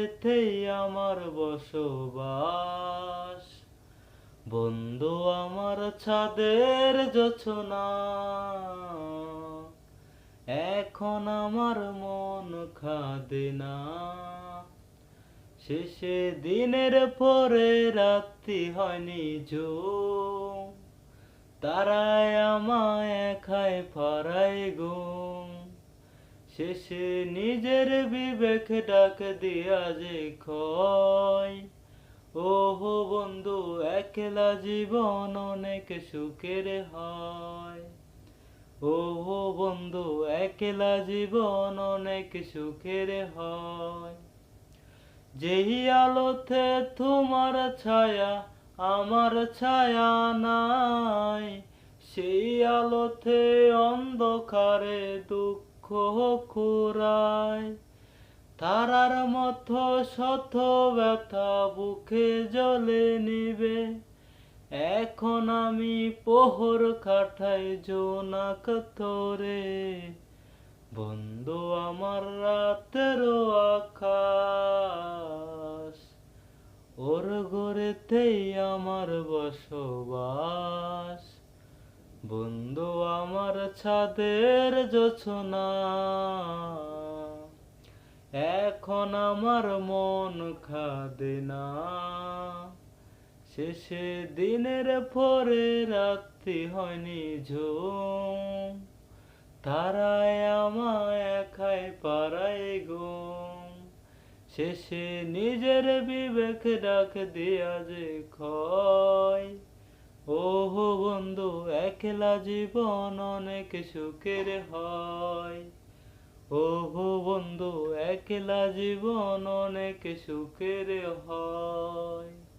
গড়েতেই আমার বসবাস, বন্ধু আমার ছাদের জোছনা। এখন আমার মন খাদে না। শেষে দিনের পরে রাত্রি হয়নি জো তারায় আমায় খায় ফরাই ঘুম শেষে নিজের বিবেক ডাক দিয়া যে কয় ওহো বন্ধু একলা জীবন অনেক সুখের হয় ওহো বন্ধু একলা জীবন অনেক সুখের হয় যেই আলোতে তোমার ছায়া আমার ছায়া নাই। সেই আলোতে অন্ধকারে দুঃখ কুরায় তারার মতো শত ব্যথা বুকে জ্বলে নিবে। এখন আমি পোহর কাটাই জোনাক তোরে। বন্ধু আমার রাতের আকাশ, ওর গড়েতেই আমার বসবাস। বন্ধু, আমার ছাদের জোছনা এখন আমার মন খাদে না। শেষে দিনের পরে রাত্রি হয়নি ঝুম। তারায় আমায় একাই পারাই ঘুম শেষে নিজের বিবেক ডাক দিয়া যে খয় ওহো বন্ধু একলা জীবন অনেক সুখের হয়। ওহো বন্ধু একলা জীবন অনেক সুখের হয়।